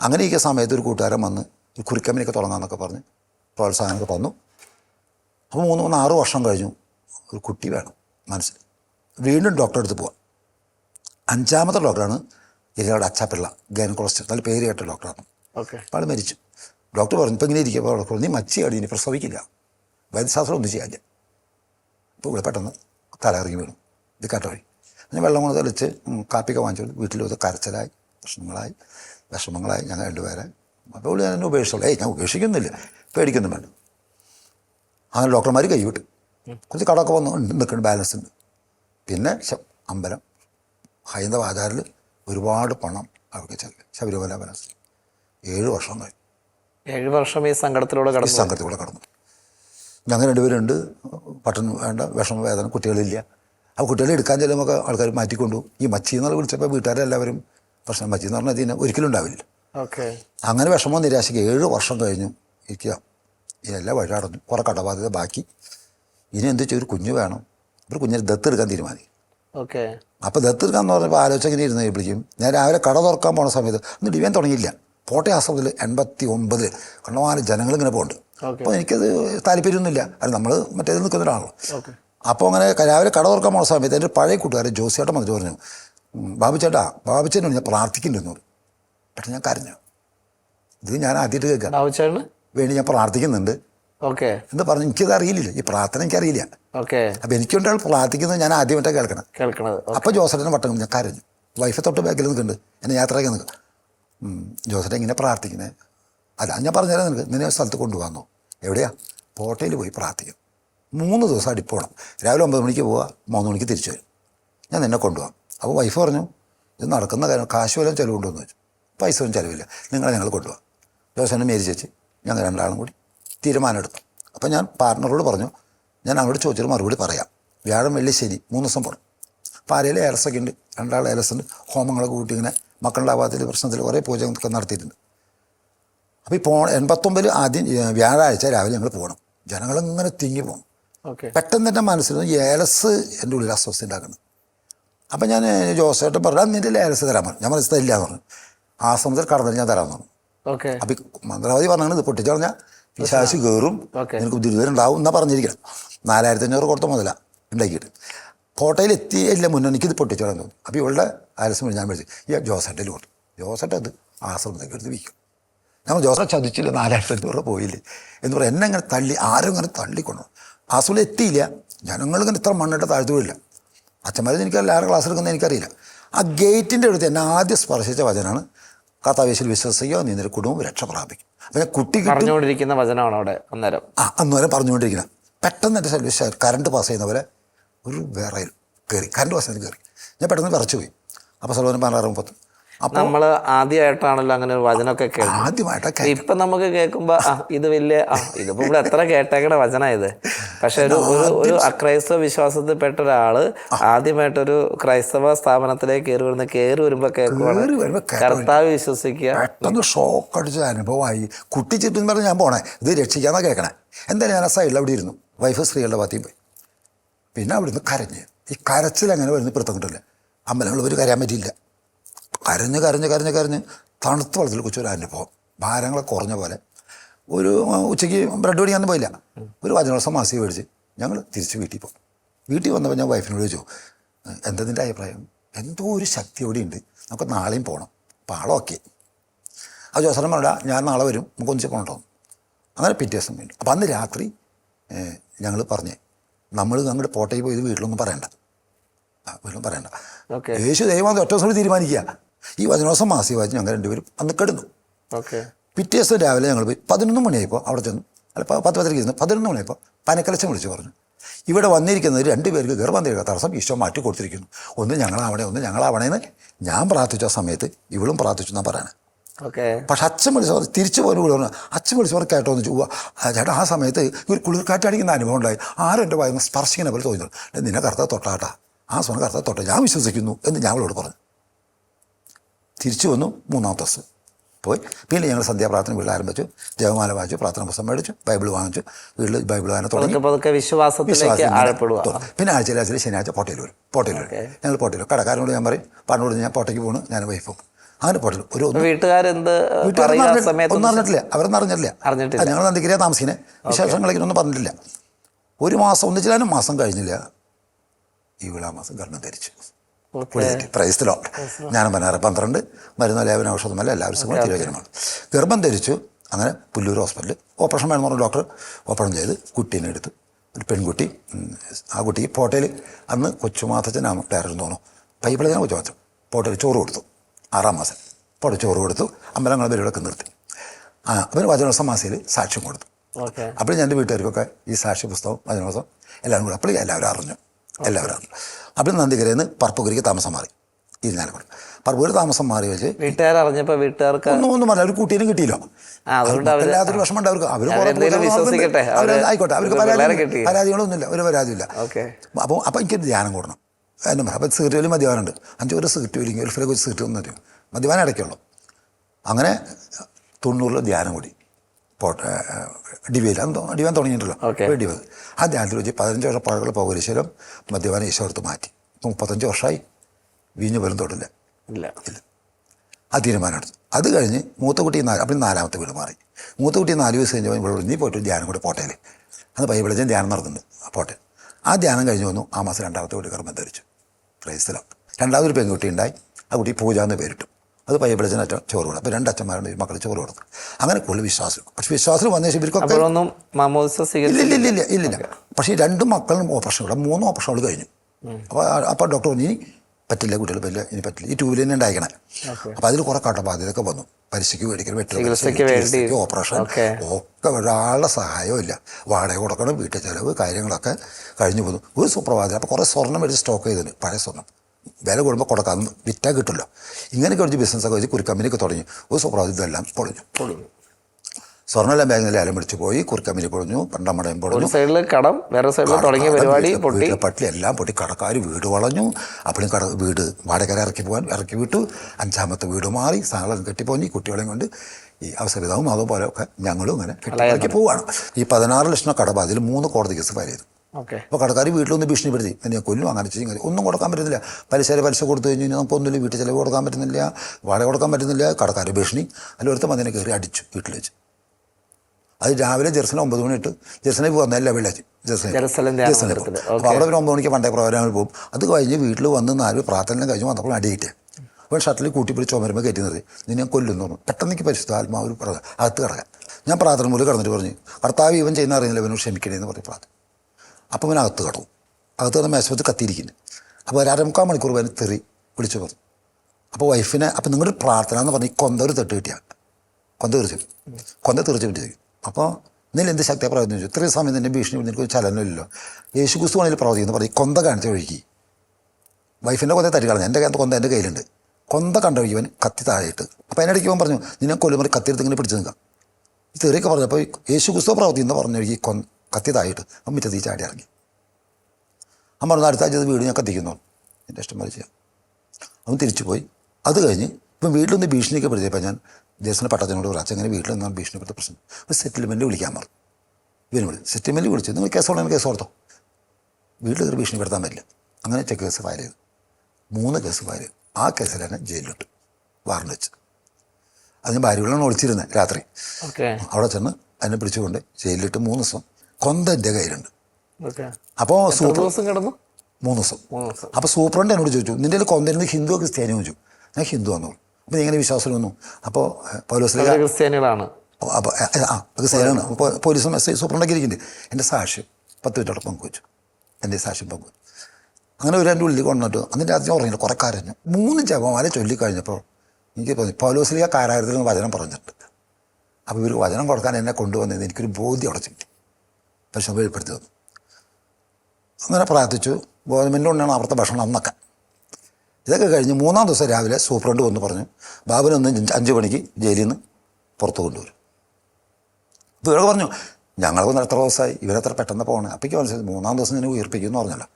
അങ്ങനെ ഇരിക്കുന്ന സമയത്ത് ഒരു കൂട്ടുകാരൻ വന്ന് ഒരു കുറിക്കമ്പനിയൊക്കെ തുടങ്ങാമെന്നൊക്കെ പറഞ്ഞ് പ്രോത്സാഹനമൊക്കെ തന്നു. അപ്പോൾ മൂന്ന് മൂന്ന് ആറ് വർഷം കഴിഞ്ഞു. ഒരു കുട്ടി വേണം മനസ്സിൽ. വീണ്ടും ഡോക്ടറെ അടുത്ത് പോവാം. അഞ്ചാമത്തെ ഡോക്ടറാണ് ഇരയുടെ അച്ചാപ്പിള്ള ഗൈനക്കോളജിസ്റ്റ്. നല്ല പേര് കേട്ട ഡോക്ടറാണ് ഓക്കെ. അപ്പോൾ ആൾ മരിച്ചു. ഡോക്ടർ പറഞ്ഞു ഇപ്പോൾ ഇങ്ങനെ ഇരിക്കുമ്പോൾ ഡോക്ടർ നീ മച്ചിയാടി ഇനി പ്രസവിക്കില്ല. വൈദ്യശാസ്ത്രം ഒന്നും ചെയ്യാൻ ഇപ്പോൾ ഇവിടെ പെട്ടെന്ന് തലകറങ്ങി വീണു. ഇത് കേട്ട വഴി. ഞാൻ വെള്ളം കൊണ്ട് തെളിച്ച് കാപ്പിയൊക്കെ വാങ്ങിച്ചു വീട്ടിൽ കരച്ചിലായി പ്രശ്നങ്ങളായി. വിഷമങ്ങളായി ഞങ്ങൾ രണ്ടുപേരെ. അപ്പോൾ പുള്ളി ഞാൻ എന്നെ ഉപേക്ഷിച്ചോളൂ. ഏയ് ഞാൻ ഉപേക്ഷിക്കുന്നില്ല. പേടിക്കൊന്നും വേണ്ട. അങ്ങനെ ഡോക്ടർമാർ കൈവിട്ടു. കുറച്ച് കടമൊക്കെ വന്നു നിൽക്കുന്നു ബാലൻസ് ഉണ്ട്. പിന്നെ അമ്പലം ഹൈന്ദവ ആചാരിൽ ഒരുപാട് പണം അവർക്ക് ചെല്ലു ശബരിമല ബാലൻസ്. ഏഴ് വർഷം കഴിഞ്ഞു ഏഴ് വർഷം ഈ സങ്കടത്തിലൂടെ ഈ കടന്നു. സംഘത്തിലൂടെ കടന്നു. ഞങ്ങൾ രണ്ടുപേരുണ്ട് പട്ടണം വേണ്ട വിഷമ വേദന കുട്ടികളില്ല. അപ്പോൾ കുട്ടികളെ എടുക്കാൻ ചെല്ലുമ്പോൾ ആൾക്കാർ മാറ്റിക്കൊണ്ടു ഈ മച്ചി എന്നുള്ള വിളിച്ചപ്പോൾ വീട്ടുകാരെല്ലാവരും പ്രശ്നം പറ്റി എന്ന് പറഞ്ഞാൽ ഇതിന് ഒരിക്കലും ഉണ്ടാവില്ല. ഓക്കെ. അങ്ങനെ വിഷമവും നിരാശയ്ക്ക് ഏഴ് വർഷം കഴിഞ്ഞു ഇരിക്കുക. ഇതെല്ലാം വഴി അടഞ്ഞു കുറേ കടബാധ്യത ബാക്കി. ഇനി എന്ത് ചെയ്യും ഒരു കുഞ്ഞ് വേണം. ഒരു കുഞ്ഞിനെ ദത്തെടുക്കാൻ തീരുമാനിക്കും. ഓക്കെ. അപ്പോൾ ദത്തെടുക്കാന്ന് പറഞ്ഞപ്പോൾ ആലോചന ഇങ്ങനെ ഇരുന്ന് വിളിക്കും. ഞാൻ രാവിലെ കട തുറക്കാൻ പോണ സമയത്ത് ഒന്ന് ഡിവൈൻ തുടങ്ങിയില്ല. പോട്ടെ ആശ്രമത്തിൽ എൺപത്തി ഒമ്പത് കണ്ണമാന ജനങ്ങളിങ്ങനെ പോകുന്നുണ്ട് അപ്പോൾ എനിക്കത് താല്പര്യമൊന്നുമില്ല. അല്ല നമ്മൾ മറ്റേത് നിൽക്കുന്ന ഒരാളാണല്ലോ. അപ്പോൾ അങ്ങനെ രാവിലെ കട തുറക്കാൻ പോണ സമയത്ത് എന്റെ പഴയ കൂട്ടുകാരൻ ജോസിയായിട്ട് മന്ത്രി പറഞ്ഞു "ഉം, ബാബുച്ചേട്ടാ ബാബുച്ചേട്ടനോട് ഞാൻ പ്രാർത്ഥിക്കുന്നുണ്ട് പറഞ്ഞു പക്ഷെ ഞാൻ കരഞ്ഞു. ഇത് ഞാൻ ആദ്യമായിട്ട് കേൾക്കാം. വേണ്ടി ഞാൻ പ്രാർത്ഥിക്കുന്നുണ്ട്. ഓക്കെ. എന്ന് പറഞ്ഞു എനിക്കത് അറിയില്ല ഈ പ്രാർത്ഥന എനിക്കറിയില്ല. ഓക്കെ. അപ്പോൾ എനിക്കൊണ്ടാൾ പ്രാർത്ഥിക്കുന്നത് ഞാൻ ആദ്യമായിട്ടാണ് കേൾക്കണം കേൾക്കണത്. അപ്പോൾ ജോസഫിനെ വട്ടം ഞാൻ കരഞ്ഞു. വൈഫ് തൊട്ട് ബാക്കിൽ നിൽക്കുന്നുണ്ട്. എന്നെ യാത്രയ്ക്ക് നിൽക്കും ജോസഫിനെ ഇങ്ങനെ പ്രാർത്ഥിക്കുന്നത് അല്ല ഞാൻ പറഞ്ഞുതരാം നിനക്ക്. നിന്നെ സ്ഥലത്ത് കൊണ്ടുപോകാന്നോ എവിടെയാ? പോട്ടയിൽ പോയി പ്രാർത്ഥിക്കും. മൂന്ന് ദിവസം അടിപ്പോണം രാവിലെ ഒമ്പത് മണിക്ക് പോവുക മൂന്ന് മണിക്ക് തിരിച്ചു വരും. ഞാൻ നിന്നെ കൊണ്ടുപോകാം. അപ്പോൾ വൈഫ് പറഞ്ഞു ഇത് നടക്കുന്ന കാര്യം കാശ് വല്ലതും ചിലവുണ്ടോയെന്ന് ചോദിച്ചു. പൈസ ഒന്നും ചിലവില്ല. നിങ്ങളെ ഞങ്ങൾ കൊണ്ടുപോകാം ജോസേനെ മേരി ചേച്ചി ഞങ്ങൾ രണ്ടാളും കൂടി തീരുമാനമെടുത്തു അപ്പോൾ ഞാൻ പാർട്ട്ണറോട് പറഞ്ഞു ഞാൻ അങ്ങോട്ട് ചോദിച്ചിട്ട് മറുപടി പറയാം. വ്യാഴം വെള്ളി ശരി മൂന്ന് ദിവസം പോകണം അപ്പോൾ ആരേലും ഏലസൊക്കെ ഉണ്ട് രണ്ടാൾ ഏലസുണ്ട് ഹോമങ്ങളൊക്കെ കൂട്ടി ഇങ്ങനെ മക്കളുടെ ആവാത്തിൽ പ്രശ്നത്തിൽ കുറേ പൂജകളൊക്കെ നടത്തിയിട്ടുണ്ട്. അപ്പോൾ ഈ പോ എൺപത്തൊമ്പതിൽ ആദ്യം വ്യാഴാഴ്ച രാവിലെ ഞങ്ങൾ പോകണം ജനങ്ങളിങ്ങനെ തിങ്ങി പോകണം ഓക്കെ. പെട്ടെന്ന് എന്റെ മനസ്സിൽ ഏലസ് എന്റെ ഉള്ളിൽ അസ്വസ്ഥ ഉണ്ടാക്കണം. അപ്പം ഞാൻ ജോസേട്ടൻ പറഞ്ഞു നിന്റെ ലേലസ് തരാൻ പറഞ്ഞു. ഞാൻ മനസ്സിൽ ഇല്ല എന്ന് പറഞ്ഞു. ആ സമയത്ത് കടന്നിട്ട് ഞാൻ തരാമെന്ന് പറഞ്ഞു. ഓക്കെ. അപ്പം മന്ത്രവാദി പറഞ്ഞാണ് ഇത് പൊട്ടിച്ചു പറഞ്ഞാൽ പിശാശ് കയറും. നിനക്ക് ദുരിതം ഉണ്ടാവും എന്നാ പറഞ്ഞിരിക്കണം. നാലായിരത്തി അഞ്ഞൂറ് കൊടുത്ത മുതല ഉണ്ടാക്കിയിട്ട് കോട്ടയിൽ എത്തിയില്ല മുന്നേ എനിക്കിത് പൊട്ടിച്ചോളാൻ തോന്നി. അപ്പോൾ ഇവളുടെ ആലസ്യം ഞാൻ വിളിച്ചു ഈ ജോസേട്ടയിൽ കൊടുത്തു ജോസേട്ടൻ അത് ആശ്രമത്തേക്ക് എടുത്ത് വിൽക്കും. ഞങ്ങൾ ജോസഫ് ചതിച്ചില്ല നാലായിരത്തി അഞ്ഞൂറ് പോയില്ലേ. എന്ന് പറയാം എന്നെ ഇങ്ങനെ തള്ളി ആരും ഇങ്ങനെ തള്ളിക്കൊണ്ടു. ആസുല എത്തിയില്ല. ജനങ്ങളിങ്ങനെ ഇത്ര മണ്ണിട്ട് താഴ്ത്തുകയില്ല അച്ഛന്മാരെ എനിക്കറിയില്ല ആരുടെ ക്ലാസ് എടുക്കുന്നത് എനിക്കറിയില്ല. ആ ഗേറ്റിന്റെ അടുത്ത് എന്നെ ആദ്യം സ്പർശിച്ച വചനമാണ് കർത്താവേശിൽ വിശ്വസിക്കുക നീ നിന്റെ കുടുംബം രക്ഷ പ്രാപിക്കും. പിന്നെ കുട്ടി പറഞ്ഞുകൊണ്ടിരിക്കുന്ന വചനമാണ് അവിടെ അന്നേരം. ആ അന്നേരം പറഞ്ഞുകൊണ്ടിരിക്കുന്നത്. പെട്ടെന്ന് എന്റെ സർവീസ് കറണ്ട് പാസ് ചെയ്യുന്ന പോലെ ഒരു വേറെ കയറി കറണ്ട് പാസ് ചെയ്ത് കയറി ഞാൻ പെട്ടെന്ന് വിറച്ചു പോയി അപ്പോൾ സലോനം പതിനാറ് മുപ്പത്ത് അപ്പോൾ നമ്മൾ ആദ്യമായിട്ടാണല്ലോ അങ്ങനെ ഒരു വചനമൊക്കെ കേൾക്കുന്നത്. ഇപ്പൊ നമുക്ക് കേൾക്കുമ്പോ ഇത് വലിയ ഇതിപ്പോ ഇവിടെ എത്ര കേട്ടേക്കണ വചന ഇത്. പക്ഷെ ഒരു ഒരു ഒരു അക്രൈസ്തവ വിശ്വാസത്തിൽപ്പെട്ട ഒരാൾ ആദ്യമായിട്ടൊരു ക്രൈസ്തവ സ്ഥാപനത്തിലേക്ക് കയറി വരുന്ന കയറി വരുമ്പോ കേൾക്കുവാണ്. കർത്താവ് വിശ്വസിക്കുക. പെട്ടെന്ന് ഷോക്ക് അടിച്ച അനുഭവമായി. കുട്ടി ചുറ്റും പറഞ്ഞ് ഞാൻ പോണേ. ഇത് രക്ഷിക്കാന്നാ കേൾക്കണേ. എന്തായാലും ഞാൻ ആ സൈഡിൽ അവിടെ ഇരുന്നു. വൈഫ് സ്ത്രീകളുടെ ഭാഗത്തേക്ക് പോയി. പിന്നെ അവിടുന്ന് കരഞ്ഞ്. ഈ കരച്ചിൽ അങ്ങനെ വരുന്ന ഇപ്പുറത്തും കിട്ടില്ല അമ്പലങ്ങൾ ഒരു കരയാൻ പറ്റിയില്ല. കരഞ്ഞ് കരഞ്ഞ് കരഞ്ഞ് കരഞ്ഞ് തണുത്ത വെള്ളത്തിൽ കൊച്ചൊരു അനുഭവം. ഭാരങ്ങളെ കുറഞ്ഞ പോലെ. ഒരു ഉച്ചയ്ക്ക് ബ്രെഡ് മേടിക്കാനൊന്നും പോയില്ല. ഒരു വചനോത്സവം മാസിക മേടിച്ച് ഞങ്ങൾ തിരിച്ച് വീട്ടിൽ പോകും വീട്ടിൽ വന്നപ്പോൾ ഞാൻ വൈഫിനോട് ചോദിച്ചു എന്തതിന്റെ അഭിപ്രായം? എന്തോ ഒരു ശക്തി ഇവിടെ ഉണ്ട്. നമുക്ക് നാളെയും പോകണം അപ്പോൾ ആളൊക്കെ ആ ജോസനം പറഞ്ഞ ഞാൻ നാളെ വരും. നമുക്ക് ഒന്നിച്ച് പോകണ്ടോ അങ്ങനെ പിറ്റേ ദിവസം വേണ്ടി. അപ്പോൾ അന്ന് രാത്രി ഞങ്ങൾ പറഞ്ഞേ നമ്മൾ അങ്ങോട്ട് പോട്ടയിൽ പോയി വീട്ടിലൊന്നും പറയണ്ട. വീട്ടിലൊന്നും പറയണ്ട. യേശു ദൈവം ഒറ്റ ദിവസം തീരുമാനിക്കുക. ഈ വചനോസം മാസി വായിച്ച് ഞങ്ങൾ രണ്ടുപേരും അന്ന് കിടന്നു. ഓക്കെ. പിറ്റേ ദിവസം രാവിലെ ഞങ്ങൾ പോയി പതിനൊന്ന് മണിയായപ്പോൾ അവിടെ ചെന്നു അല്ല പത്ത് പത്തരയ്ക്ക് ഇരുന്നു പതിനൊന്ന് മണിയായപ്പോൾ പനക്കലച്ചൻ വിളിച്ച് പറഞ്ഞു. ഇവിടെ വന്നിരിക്കുന്നത് രണ്ട് പേർക്ക് തീരുക തടസ്സം ഈശോ മാറ്റി കൊടുത്തിരിക്കുന്നു. ഒന്ന് ഞങ്ങളാവണേ ഒന്ന് ഞങ്ങളാവണേന്ന് ഞാൻ പ്രാർത്ഥിച്ച സമയത്ത് ഇവളും പ്രാർത്ഥിച്ചു എന്നാ പറയണേ. ഓക്കെ. പക്ഷെ അച്ഛൻ വിളിച്ച് പറഞ്ഞു തിരിച്ചു പോലും വിളി പറഞ്ഞു. അച്ഛൻ വിളിച്ച് പറഞ്ഞു കേട്ടോ എന്ന് ചോദിച്ചു. ചേട്ടാ ആ സമയത്ത് ഒരു കുളിർക്കാറ്റടിക്കുന്ന അനുഭവം ഉണ്ടായി. ആരും എന്റെ ഭയങ്കര സ്പർശിക്കുന്ന പോലെ തോന്നിയത് "ഡേ, നിന്നെ കറുത്ത തൊട്ടാട്ടാ. ആ സ്വന്തം കറുത്ത തൊട്ട. ഞാൻ വിശ്വസിക്കുന്നു എന്ന് ഞാൻ അവളോട് പറഞ്ഞു. തിരിച്ചു വന്നു മൂന്നാമത്തെ ദിവസം. പോയി. പിന്നെ ഞങ്ങൾ സന്ധ്യാപ്രാർത്ഥന വീട്ടിൽ ആരംഭിച്ചു. ജപമാല വായിച്ചു പ്രാർത്ഥന പുസ്തകം മേടിച്ചു ബൈബിൾ വാങ്ങിച്ചു. വീട്ടിൽ ബൈബിൾ വായന തുടങ്ങി. വിശ്വാസത്തിലേക്ക് പിന്നെ ആഴ്ചയിൽ ആഴ്ചയിൽ ശനിയാഴ്ച പോട്ടയിൽ വരും പോട്ടയിൽ വരും ഞങ്ങൾ പോട്ടയിൽ വരും കടക്കാരനോട് ഞാൻ പറയും പറഞ്ഞോട് ഞാൻ പോട്ടയ്ക്ക് പോണു ഞാൻ വൈഫും അങ്ങനെ പോട്ടയിൽ ഒരു ഒന്ന് വീട്ടുകാരെന്ത് അറിഞ്ഞിട്ടില്ല. അവരൊന്നും അറിഞ്ഞിട്ടില്ല. ഞങ്ങൾ നന്ദിക്കരയാ താമസിക്കുന്നത് വിശേഷങ്ങളൊക്കെ ഒന്നും പറഞ്ഞിട്ടില്ല. ഒരു മാസം ഒന്നിച്ചില്ലാനും മാസം കഴിഞ്ഞില്ല. ഈ വിളാ മാസം ഗർഭം ധരിച്ചു. ഓക്കെ. ലോഡ് ഞാൻ പതിനാറ് പന്ത്രണ്ട് മരുന്ന് ലേവന ഔഷധമല്ല എല്ലാവരും സുഖം തിരുവചനമാണ്. ഗർഭം ധരിച്ചു അങ്ങനെ പുല്ലൂർ ഹോസ്പിറ്റലിൽ ഓപ്പറേഷൻ വേണമെന്ന് പറഞ്ഞ ഡോക്ടർ ഓപ്പറേഷൻ ചെയ്ത് കുട്ടീനെ എടുത്തു ഒരു പെൺകുട്ടി ആ കുട്ടി പോട്ടയിൽ അന്ന് കൊച്ചുമാത്തച്ഛനാണ് ഡയറക്ടർ തോന്നുന്നു. പൈപ്പിളച്ചാണ് കൊച്ചുമാത്തൻ പോട്ടയിൽ ചോറ് കൊടുത്തു. ആറാം മാസം. പോട്ടെ ചോറ് കൊടുത്തു. അമ്പലങ്ങളെ പരിപാടിയൊക്കെ നിർത്തി. ആ അവന് വചനോസം മാസയിൽ സാക്ഷ്യം കൊടുത്തു. അപ്പോഴും അപ്പോൾ ഞാൻ എന്റെ വീട്ടുകാർക്കൊക്കെ ഈ സാക്ഷി പുസ്തകം വചനോസം എല്ലാവരും കൂടെ അപ്പോൾ എല്ലാവരും അറിഞ്ഞു. എല്ലാവരും അപ്പം അപ്പോൾ നന്ദിക്കരയിൽ നിന്ന് പറപ്പുകരിക്ക് താമസം മാറി. ഇരിഞ്ഞാലക്കുട പറപ്പുകരി താമസം മാറി വെച്ച് വീട്ടുകാർ അറിഞ്ഞപ്പോൾ വീട്ടുകാർക്ക് ഒന്നും ഒന്നും പറഞ്ഞില്ല. ഒരു കുട്ടീനും കിട്ടിയില്ലോ. എല്ലാത്തൊരു വിഷമമുണ്ട്. അവർക്ക് അവർ ആയിക്കോട്ടെ. അവർക്ക്. പരാതികളൊന്നുമില്ല. ഒരു പരാതിയില്ല ഓക്കെ. അപ്പോൾ അപ്പോൾ എനിക്കൊരു ധ്യാനം കൂടണം. എന്നെ പറയാം അപ്പോൾ സീറ്റ് വലിയ മദ്യപാനുണ്ട് അഞ്ച് ഒരു സീറ്റ് വലിയ ഒരു സീറ്റ് ഒന്നും തരും. മദ്യപാനം ഇടയ്ക്കുള്ളൂ. അങ്ങനെ തൊണ്ണൂറിൽ ധ്യാനം കൂടി. പോട്ടെ ഡിവൈൽ അന്ന് ഡിവാൻ തുടങ്ങിയിട്ടല്ലോ Okay. ഡിവൈൽ ആ ധ്യാനത്തിൽ വെച്ച് പതിനഞ്ച് വർഷം പഴകൾ പൗരശീലം മദ്യപാനം ഈശ്വരത്ത് മാറ്റി. മുപ്പത്തഞ്ച് വർഷമായി വീഞ്ഞു പോലും തൊട്ടില്ല ഇല്ല. ആ തീരുമാനം എടുത്തു. അത് കഴിഞ്ഞ് മൂത്ത കുട്ടി നാല് അപ്പം നാലാമത്തെ വീട് മാറി. മൂത്ത കുട്ടി നാല് ദിവസം കഴിഞ്ഞപ്പോൾ ഇവിടെ നീ പോയിട്ട് ധ്യാനം കൂടെ പോട്ടേൽ അന്ന് ഞാൻ ധ്യാനം നടത്തുന്നുണ്ട് പോട്ടെ. ആ ധ്യാനം കഴിഞ്ഞ് വന്നു. ആ മാസം രണ്ടാമത്തെ വീട് കർമ്മം ധരിച്ചു. ക്രൈസ്തലം രണ്ടാമതൊരു പെൺകുട്ടി ഉണ്ടായി. ആ കുട്ടി പൂജ എന്ന് പേരിട്ടു. അത് പയ്യപ്പിളച്ചൻ അച്ഛൻ ചോറ് കൊടുക്കും. അപ്പോൾ രണ്ട് അച്ഛന്മാരുണ്ട് ഈ മക്കൾ ചോറ് കൊടുക്കും. അങ്ങനെ കൂടുതൽ വിശ്വാസം പക്ഷേ വിശ്വാസം വന്ന ശേഷം ഇവർക്കൊക്കെ ഇല്ല ഇല്ല ഇല്ല ഇല്ല ഇല്ലില്ല പക്ഷേ ഈ രണ്ട് മക്കളും ഓപ്പറേഷൻ മൂന്ന് ഓപ്പറേഷനുകൾ കഴിഞ്ഞു. അപ്പോൾ അപ്പോൾ ഡോക്ടർ പറഞ്ഞു ഇനി പറ്റില്ല കുട്ടികൾ പറ്റില്ല ഇനി പറ്റില്ല. ഈ ട്യൂബിൽ തന്നെ ഉണ്ടായിക്കണേ. അപ്പോൾ അതിൽ കുറേ കടബാധ്യതയൊക്കെ വന്നു. പലിശയ്ക്ക് മേടിക്കണം വെട്ടിക്ക്. ഓപ്പറേഷൻ. ഒക്കെ ഒരാളുടെ സഹായവും ഇല്ല. വാടക കൊടുക്കണം വീട്ടിൽ ചിലവ് കാര്യങ്ങളൊക്കെ കഴിഞ്ഞു പോകുന്നു ഒരു സുപ്രഭാതം. അപ്പോൾ കുറേ സ്വർണം മേടിച്ച് സ്റ്റോക്ക് ചെയ്തിട്ടുണ്ട്. പഴയ സ്വർണം. വില കൂടുമ്പോൾ കൊടുക്കാൻ വിറ്റാൽ കിട്ടുമല്ലോ. ഇങ്ങനെ കുറച്ച് ബിസിനസ്സൊക്കെ വെച്ച് കുരുക്കമ്പനിയൊക്കെ തുടങ്ങി. ഒരു സുപ്രഭാതം ഇതെല്ലാം പൊളിഞ്ഞു. പൊളിഞ്ഞു. സ്വർണമെല്ലാം ബാങ്കിൽ ലേലം പിടിച്ചു പോയി കുറിക്കമ്പനി പൊളിഞ്ഞു പണ്ടമടയും പൊളിഞ്ഞു. സൈഡിൽ കടം വേറെ സൈഡിൽ തുടങ്ങിയ പരിപാടി വീട്ടിലെ- പൊട്ടി. പട്ടിൽ എല്ലാം പൊട്ടി. കടക്കാർ വീട് വളഞ്ഞു. അപ്പോഴും കട വീട് വാടകര ഇറക്കി പോകാൻ ഇറക്കി വിട്ടു. അഞ്ചാമത്തെ വീട് മാറി. സാധനം കെട്ടിപ്പോഞ്ഞി കുട്ടികളെയും കൊണ്ട് ഈ അവസരിതാവും അതുപോലെ ഒക്കെ ഞങ്ങളും ഇങ്ങനെ കെട്ടി ഇറക്കി പോവുകയാണ് ഈ പതിനാറ് ലക്ഷം കടബാധയിൽ മൂന്ന് കോടതി കേസ് ഫയൽ ചെയ്തു. അപ്പോൾ കടക്കാർ വീട്ടിലൊന്ന് ഭീഷണിപ്പെടുത്തി. എന്നെ കൊല്ലും അങ്ങനെ ചെയ്യും ഒന്നും കൊടുക്കാൻ പറ്റുന്നില്ല. പലിശ പലിശ കൊടുത്തു കഴിഞ്ഞ് കഴിഞ്ഞാൽ നമുക്കൊന്നുമില്ല വീട്ടിൽ ചിലവ് കൊടുക്കാൻ പറ്റുന്നില്ല. വാടക കൊടുക്കാൻ പറ്റുന്നില്ല. കടക്കാർ ഭീഷണി. അതിലൊരുത്തം അതിനെ കയറി അടിച്ചു വീട്ടിൽ വെച്ച്. അത് രാവിലെ ജെറുസലം ഒമ്പത് മണി ഇട്ട് ജെറുസലം. വന്നല്ല വെള്ളിയാഴ്ച ജെറുസലേം അപ്പോൾ അവിടെ ഒരു ഒമ്പത് മണിക്ക് പണ്ടേ പ്രോഗ്രാമിൽ പോകും. അത് കഴിഞ്ഞ് വീട്ടിൽ വന്ന് നാല് പ്രാർത്ഥന കഴിഞ്ഞ് വന്നപ്പോൾ അടി കിട്ടിയ അപ്പോൾ ഷട്ടിൽ കൂട്ടി പിടിച്ച് ചുമരുമ്പോൾ കയറ്റി നിർത്തി നിന്നെ ഞാൻ കൊല്ലുന്നു പറഞ്ഞു. പെട്ടെന്ന് എനിക്ക് പരിശുദ്ധ ആത്മാവ് പറഞ്ഞ അകത്ത് കിടക്കാൻ. ഞാൻ പ്രാർത്ഥന മൂലം കടന്നിട്ട് പറഞ്ഞു കർത്താവ് ഇവൻ ചെയ്യുന്ന അറിയുന്നില്ല ഇവനോട് ക്ഷമിക്കണേ എന്ന് പറഞ്ഞ് പ്രാർത്ഥന. അപ്പോൾ അവൻ അകത്ത് കടന്നു. അകത്ത് കിടന്ന് മേശപ്പത്ത് കത്തിയിരിക്കുന്നു. അപ്പോൾ ഒരു അരമുക്കാൽ മണിക്കൂർ വരെ തെറി വിളിച്ചു പറഞ്ഞു. അപ്പോൾ വൈഫിനെ അപ്പോൾ നിങ്ങളുടെ പ്രാർത്ഥന എന്ന് പറഞ്ഞ് കൊന്ത ഒരു തെട്ട് കിട്ടിയാണ് കൊന്ത തീർച്ചു കൊന്ത തീർച്ചു പറ്റി അപ്പോൾ നില എന്ത് ശക്തിയെ പ്രവർത്തിച്ചു? ഇത്രയും സമയം തന്നെ ഭീഷണി നിനക്ക് ചലനമില്ലല്ലോ. യേശു ക്രിസ്തു ആണെങ്കിൽ പ്രവർത്തിക്കുന്നു. പറഞ്ഞ് ഈ കൊന്ത കാണിച്ച ഒഴുകി. വൈഫിന്റെ കൊന്ത തരി കളഞ്ഞു എന്റെ കൊന്ത എന്റെ കയ്യിലുണ്ട്. കൊന്ത കണ്ട ഇവൻ കത്തി താഴെയിട്ട്. അപ്പോൾ അതിനിടയ്ക്ക് ഇവൻ പറഞ്ഞു നിന്നെ കൊല്ലുമ്പോൾ കത്തിയെടുത്ത് ഇങ്ങനെ പിടിച്ച് നിൽക്കാം. തെറിയൊക്കെ പറഞ്ഞു അപ്പോൾ യേശു ക്രിസ്തു പ്രവർത്തിക്കുന്ന പറഞ്ഞു ഈ കൊ കത്തി താഴെയിട്ട് അവൻ മുറ്റത്ത് ചാടി ഇറങ്ങി. അവൻ പറഞ്ഞു അടുത്ത ആഴ്ച വീട് ഞാൻ കത്തിക്കുന്നു. എന്റെ ഇഷ്ടം പോലെ ചെയ്യാം. അവൻ തിരിച്ചു പോയി അത് കഴിഞ്ഞ് ഇപ്പം വീട്ടിലൊന്ന് ഭീഷണിയൊക്കെ പെടുത്തിയപ്പോൾ ഞാൻ ദേശത്തിന്റെ പട്ടത്തിനോട് പറഞ്ഞു അച്ഛനെ അങ്ങനെ വീട്ടിൽ നിന്നാണ് ഭീഷണിപ്പെടുത്ത പ്രശ്നം. ഒരു സെറ്റിൽമെന്റ് വിളിക്കാൻ പറഞ്ഞു. ഇവന് വിളിച്ചു സെറ്റിൽമെന്റ് വിളിച്ചു നിങ്ങൾ കേസ് കൊടുക്കണം കേസ് ഓർത്തോ. വീട്ടിൽ കയറി ഭീഷണിപ്പെടുത്താൻ പറ്റില്ല. അങ്ങനെ ചെക്ക് കേസ് ഫയൽ ചെയ്തു. മൂന്ന് കേസ് ഫയൽ ചെയ്തു. ആ കേസിൽ തന്നെ ജയിലിലിട്ട്. വാറണ്ട് വെച്ച്. അതിന് ഭാര്യകളാണ് ഒളിച്ചിരുന്നത് രാത്രി. അവിടെ ചെന്ന് അതിനെ പിടിച്ചുകൊണ്ട് ജയിലിലിട്ട് മൂന്ന് ദിവസം കൊന്ത എന്റെ കയ്യിലുണ്ട്. അപ്പോൾ സൂപ്പർ ദിവസം കിടന്നു? മൂന്ന് ദിവസം. അപ്പോൾ സൂപ്രണ്ട് എന്നോട് ചോദിച്ചു നിന്റെ കയ്യിൽ കൊന്നിരുന്നത് ഹിന്ദുവോ ക്രിസ്ത്യാനിയോ? ചോദിച്ചു. ഞാൻ ഹിന്ദു വന്നു അപ്പോൾ എങ്ങനെ വിശ്വാസം വന്നു. അപ്പോൾ പൗലോസിലെ ക്രിസ്ത്യാനികളാണ്. അപ്പോൾ ആ സേനാണ് അപ്പോൾ പോലീസ് മെസ്സേജ് സൂപ്രണ്ടൊക്കെ ഇരിക്കുന്നുണ്ട്. എന്റെ സാക്ഷ്യം പത്ത് മിനിറ്റോടെ പങ്കുവച്ചു. എന്റെ സാക്ഷ്യം പങ്കുവച്ചു. അങ്ങനെ ഒരു എന്റെ ഉള്ളിൽ കൊണ്ടിട്ട് അതിന്റെ അതിന് ഉറങ്ങില്ല കുറേ കരഞ്ഞു. മൂന്ന് ജപമാല ചൊല്ലിക്കഴിഞ്ഞപ്പോൾ എനിക്ക് തോന്നി പൗലോസിലിയ കാരാഗ്രഹത്തിൽ നിന്ന് വചനം പറഞ്ഞിട്ടുണ്ട്. അപ്പോൾ ഇവർ വചനം കൊടുക്കാൻ എന്നെ കൊണ്ടുവന്നത് എനിക്കൊരു ബോധ്യം അവിടെ തന്നു അങ്ങനെ പ്രാർത്ഥിച്ചു. ഗവൺമെന്റ് കൊണ്ടാണ് അവിടുത്തെ ഭക്ഷണം അന്നൊക്കെ. ഇതൊക്കെ കഴിഞ്ഞ് മൂന്നാം ദിവസം രാവിലെ സൂപ്രണ്ട് വന്ന് പറഞ്ഞു ബാബുനൊന്ന് അഞ്ച് മണിക്ക് ജയിലിൽ നിന്ന് പുറത്ത് കൊണ്ടുവരും. അപ്പോൾ ഇവരൊക്കെ പറഞ്ഞു ഞങ്ങളൊന്നും എത്ര ദിവസമായി? ഇവരെത്ര പെട്ടെന്ന് പോകണം? അപ്പോഴേക്ക് മനസ്സിലായി മൂന്നാം ദിവസം ഞാൻ ഉയർപ്പിക്കുമെന്ന് പറഞ്ഞല്ലോ.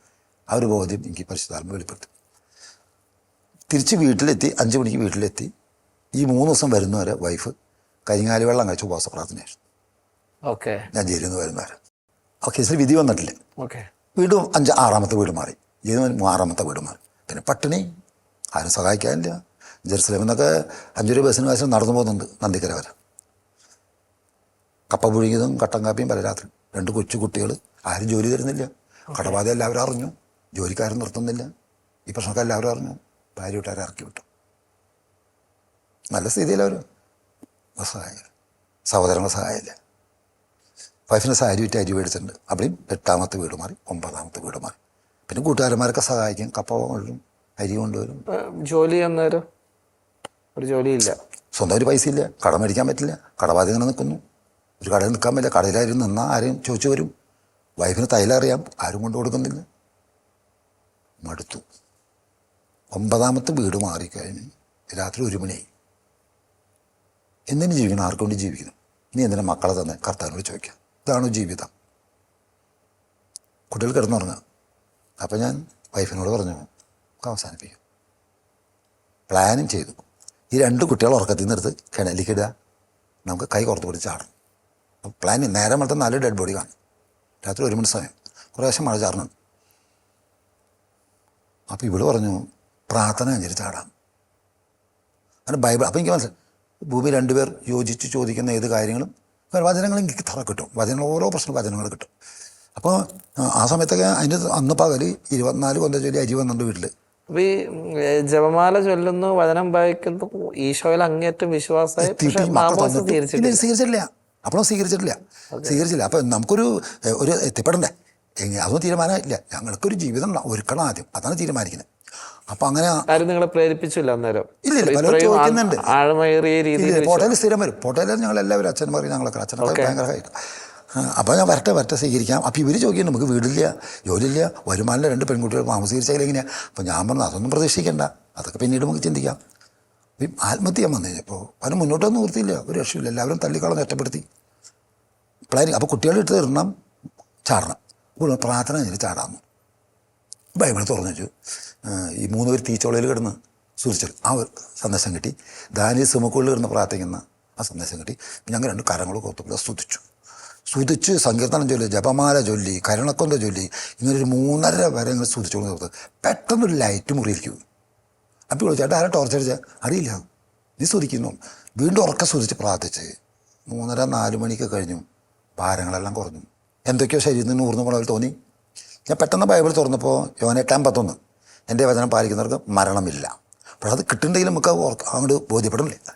ആ ഒരു ബോധ്യം എനിക്ക് പരിശുദ്ധാത്മ വെളിപ്പെടുത്തി. തിരിച്ച് വീട്ടിലെത്തി അഞ്ച് മണിക്ക് വീട്ടിലെത്തി. ഈ മൂന്ന് ദിവസം വരുന്നവരെ വൈഫ് കരിങ്ങാലി വെള്ളം കഴിച്ച് ഉപവാസ പ്രാർത്ഥനയായിരുന്നു. ഓക്കെ ഞാൻ ജയിലിൽ നിന്ന് വരുന്നവരെ. ആ കേസിൽ വിധി വന്നിട്ടില്ല. ഓക്കെ. വീണ്ടും അഞ്ച് ആറാമത്തെ വീട് മാറി. ജീവിതം ആറാമത്തെ വീട് മാറി. പിന്നെ പട്ടിണി. ആരും സഹായിക്കാനില്ല. ജെറുസലേമിൽ നിന്നൊക്കെ അഞ്ചു രൂപ ബസ്സിന് വയസ്സിൽ നടന്നു പോകുന്നുണ്ട് നന്ദിക്കര വരെ. കപ്പ പുഴുകിയതും കട്ടൻ കാപ്പിയും പല രാത്രി. രണ്ട് കൊച്ചു കുട്ടികൾ ആരും ജോലി തരുന്നില്ല. കടബാധ എല്ലാവരും അറിഞ്ഞു. ജോലിക്കാരും നിർത്തുന്നില്ല. ഈ പ്രശ്നമൊക്കെ എല്ലാവരും അറിഞ്ഞു. ഭാര്യ വീട്ടുകാരെ ഇറക്കി വിട്ടു. നല്ല സ്ഥിതിയിലവർ സഹായിക്കും സഹോദരങ്ങളെ സഹായമില്ല വൈഫിന് സാരി വിറ്റ് അരി മേടിച്ചിട്ടുണ്ട്. അവിടെയും എട്ടാമത്തെ വീട് മാറി ഒമ്പതാമത്തെ വീട് മാറി. പിന്നെ കൂട്ടുകാരന്മാരൊക്കെ സഹായിക്കും. കപ്പ കൊണ്ടുവരും അരി കൊണ്ടുവരും. ജോലി അന്നേരം ഒരു ജോലിയില്ല. സ്വന്തം ഒരു പൈസ ഇല്ല. കട മേടിക്കാൻ പറ്റില്ല. കടബാധ്യത ഇങ്ങനെ നിൽക്കുന്നു. ഒരു കടയിൽ നിൽക്കാൻ പറ്റില്ല. കടയിലാരും നിന്നാൽ ആരെയും ചോദിച്ചു വരും. വൈഫിന് തൈലറിയാം ആരും കൊണ്ടു കൊടുക്കുന്നില്ല. മടുത്തു. ഒമ്പതാമത്തെ വീട് മാറിക്കഴിഞ്ഞ് രാത്രി ഒരു മണിയായി. എന്തിനു ജീവിക്കണം? ആർക്കുവേണ്ടി ജീവിക്കണം? ഇനി എന്തിനാ മക്കളെ തന്നെ? കർത്താവിനോട് ചോദിക്കാം. ഇതാണോ ജീവിതം. കുട്ടികൾ കിടന്നുറങ്ങുക. അപ്പം ഞാൻ വൈഫിനോട് പറഞ്ഞു നമുക്ക് അവസാനിപ്പിക്കും. പ്ലാനും ചെയ്തു. ഈ രണ്ട് കുട്ടികൾ ഉറക്കത്തിൽ നിന്നെടുത്ത് കിണലിക്കിടുക നമുക്ക് കൈ കുറത്ത് പിടിച്ച് ചാടണം. അപ്പോൾ പ്ലാൻ നേരം വെളുത്ത നാല് ഡെഡ് ബോഡി കാണും. രാത്രി ഒരു മണി സമയം. പ്രാവശ്യം മഴ ചാറുന്നുണ്ട് അപ്പോൾ ഇവൾ പറഞ്ഞു പ്രാർത്ഥന അഞ്ചിരി ചാടാം. അങ്ങനെ ബൈബിൾ അപ്പോൾ എനിക്ക് മനസ്സിലായി. ഭൂമി രണ്ടുപേർ യോജിച്ച് ചോദിക്കുന്ന ഏത് കാര്യങ്ങളും വചനങ്ങൾ എനിക്ക് തറ കിട്ടും. വചനങ്ങൾ ഓരോ പ്രശ്നം വചനങ്ങൾ കിട്ടും. അപ്പോൾ ആ സമയത്തൊക്കെ അതിന്റെ അന്ന് പകൽ ഇരുപത്തിനാല് കൊന്ത ചൊല്ലി അരി വന്നിട്ടുണ്ട് വീട്ടിൽ അപ്പൊ ഈ ജപമാല ചൊല്ലുന്നു വചനം വായിക്കുന്നു ഈശോയിൽ അങ്ങേറ്റം വിശ്വാസമായി സ്വീകരിച്ചിട്ടില്ല. അപ്പോഴും സ്വീകരിച്ചിട്ടില്ല. സ്വീകരിച്ചില്ല. അപ്പം നമുക്കൊരു ഒരു എത്തിപ്പെടണ്ടേ? അതൊന്നും തീരുമാനമില്ല ഞങ്ങൾക്കൊരു ജീവിതം ഒരുക്കണം ആദ്യം. അതാണ് തീരുമാനിക്കുന്നത്. അപ്പം അങ്ങനെ ആരും നിങ്ങളെ പ്രേരിപ്പിച്ചില്ല അന്നേരം. ഇല്ല, ഇല്ല, പലരും ചോദിക്കുന്നുണ്ട്. ആഴമേറിയ രീതിയിൽ പോട്ടയിൽ സ്ഥിരം വരും. പോട്ടയിൽ ഞങ്ങൾ എല്ലാവരും അച്ഛന്മാർ ഞങ്ങളൊക്കെ അച്ഛനൊക്കെ ഭയങ്കര അപ്പോൾ ഞാൻ വരട്ടെ വരട്ടെ സ്വീകരിക്കാം. അപ്പോൾ ഇവർ ചോദിക്കുന്നു നമുക്ക് വീടില്ല ജോലിയില്ല വരുമാനം രണ്ട് പെൺകുട്ടികൾ താമസിച്ചാൽ എങ്ങനെയാണ് അപ്പോൾ ഞാൻ പറഞ്ഞു അതൊന്നും പ്രതീക്ഷിക്കേണ്ട. അതൊക്കെ പിന്നീട് നമുക്ക് ചിന്തിക്കാം. ആത്മഹത്യ വന്നപ്പോൾ വന്നു കഴിഞ്ഞപ്പോൾ അതിന് മുന്നോട്ടൊന്നും നിർത്തിയില്ല. ഒരു രക്ഷയില്ല എല്ലാവരും തള്ളിക്കളഞ്ഞ് ഒറ്റപ്പെടുത്തി. പ്ലാനിങ് അപ്പോൾ കുട്ടികളെ ഇട്ട് തരണം ചാടണം. പ്രാർത്ഥന കഴിഞ്ഞിട്ട് ചാടാമെന്ന് ബൈബിൾ തുറന്നു വെച്ചു ഈ മൂന്ന് പേര് തീച്ചോളയിൽ കിടന്ന് സൂചിച്ചു ആ ഒരു സന്ദേശം കിട്ടി. ദാനി സുമക്കുള്ളിൽ കിടന്ന് പ്രാർത്ഥിക്കുന്ന ആ സന്ദേശം കിട്ടി. ഞങ്ങൾ രണ്ട് കരങ്ങൾ കോത്തുപിടി സ്തുതിച്ചു. സ്തുതിച്ച് സങ്കീർത്തനം ചൊല്ലി ജപമാല ചൊല്ലി കരുണക്കൊന്ത ചൊല്ലി. ഇങ്ങനെ ഒരു മൂന്നര വരെ ഇങ്ങനെ സ്തുതിച്ചുകൊണ്ട് നിർത്ത്. പെട്ടെന്നൊരു ലൈറ്റ് മുറിയിരിക്കും. അപ്പോൾ വിളിച്ചു ചേട്ടാ ആരാ ടോർച്ച് അടിച്ചാൽ അറിയില്ല. നീ സ്തുതിക്കുന്നു. വീണ്ടും ഉറക്കെ സ്തുതിച്ച് പ്രാർത്ഥിച്ച്. മൂന്നര നാല് മണിക്ക് കഴിഞ്ഞു. ഭാരങ്ങളെല്ലാം കുറഞ്ഞു. എന്തൊക്കെയോ ശരീരത്തിൽ നിന്ന് ഊർന്നു പോലെ തോന്നി. ഞാൻ പെട്ടെന്ന് ബൈബിൾ തുറന്നപ്പോൾ യോനെട്ടാൻ പത്തൊന്ന് എന്റെ വചനം പാലിക്കുന്നവർക്ക് മരണമില്ല. പക്ഷെ അത് കിട്ടുന്നുണ്ടെങ്കിൽ നമുക്ക് ഓർക്ക- അങ്ങോട്ട് ബോധ്യപ്പെടണില്ല.